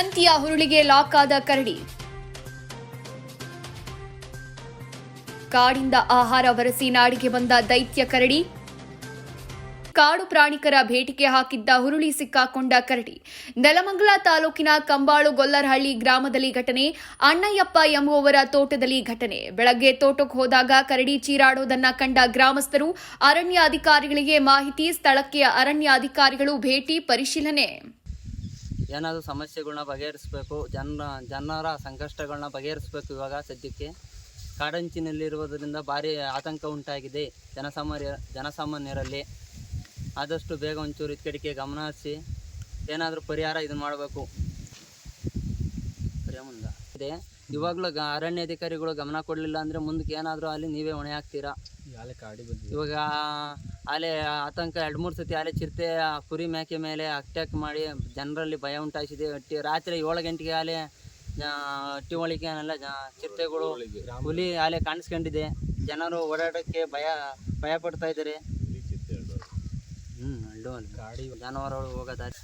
ತಂತಿಯ ಹುರುಳಿಗೆ ಲಾಕ್ ಆದ ಕರಡಿ. ಕಾಡಿಂದ ಆಹಾರ ಬರೆಸಿ ನಾಡಿಗೆ ಬಂದ ದೈತ್ಯ ಕರಡಿ. ಕಾಡು ಪ್ರಾಣಿಕರ ಭೇಟಿಗೆ ಹಾಕಿದ್ದ ಹುರುಳಿ ಸಿಕ್ಕಾಕೊಂಡ ಕರಡಿ. ನೆಲಮಂಗಲ ತಾಲೂಕಿನ ಕಂಬಾಳು ಗೊಲ್ಲರಹಳ್ಳಿ ಗ್ರಾಮದಲ್ಲಿ ಘಟನೆ, ಅಣ್ಣಯ್ಯಪ್ಪ ಎಂಬುವವರ ತೋಟದಲ್ಲಿ ಘಟನೆ. ಬೆಳಗ್ಗೆ ತೋಟಕ್ಕೆ ಹೋದಾಗ ಕರಡಿ ಚೀರಾಡೋದನ್ನ ಕಂಡ ಗ್ರಾಮಸ್ಥರು ಅರಣ್ಯ ಅಧಿಕಾರಿಗಳಿಗೆ ಮಾಹಿತಿ, ಸ್ಥಳಕ್ಕೆ ಅರಣ್ಯ ಅಧಿಕಾರಿಗಳು ಭೇಟಿ, ಪರಿಶೀಲನೆ. ಏನಾದರೂ ಸಮಸ್ಯೆಗಳನ್ನ ಬಗೆಹರಿಸಬೇಕು ಜನರ ಜನರ ಸಂಕಷ್ಟಗಳನ್ನ ಬಗೆಹರಿಸಬೇಕು ಇವಾಗ ಸದ್ಯಕ್ಕೆ. ಕಾಡಂಚಿನಲ್ಲಿರುವುದರಿಂದ ಭಾರಿ ಆತಂಕ ಉಂಟಾಗಿದೆ ಜನಸಾಮಾನ್ಯ, ಜನಸಾಮಾನ್ಯರಲ್ಲಿ. ಆದಷ್ಟು ಬೇಗ ಒಂಚೂರು ಇದ್ ಗಮನ ಹರಿಸಿ, ಏನಾದರೂ ಪರಿಹಾರ ಇದನ್ನು ಮಾಡಬೇಕು. ಇದೆ. ಇವಾಗಲೂ ಗ ಅರಣ್ಯಾಧಿಕಾರಿಗಳು ಗಮನ ಕೊಡ್ಲಿಲ್ಲ ಅಂದ್ರೆ ಮುಂದಕ್ಕೆ ಏನಾದರೂ ಅಲ್ಲಿ ನೀವೇ ಹೊಣೆ ಹಾಕ್ತೀರಾ ಇವಾಗ ಆಲೆ ಆತಂಕ ಎರಡು ಮೂರು ಸತಿ ಆಲೆ ಚಿರತೆ ಆ ಕುರಿ ಮೇಕೆ ಮೇಲೆ ಅಟ್ಯಾಕ್ ಮಾಡಿ ಜನರಲ್ಲಿ ಭಯ ಉಂಟಾಯಿಸಿದೆ. ಟಿ- ರಾತ್ರಿ ಏಳು ಗಂಟೆಗೆ ಆಲೆ ಹಟ್ಟಿ ಒಳಗೆನೆಲ್ಲ ಚಿರತೆಗಳು ಹುಲಿ ಆಲೆ ಕಾಣಿಸ್ಕೊಂಡಿದೆ. ಜನರು ಓಡಾಡೋಕ್ಕೆ ಭಯ ಭಯ ಪಡ್ತಾ ಇದ್ದಾರೆ. ಹ್ಮ್ ಅಲ್ಲು ಜಾನುವಾರುಗಳು ಹೋಗೋದಾರಿ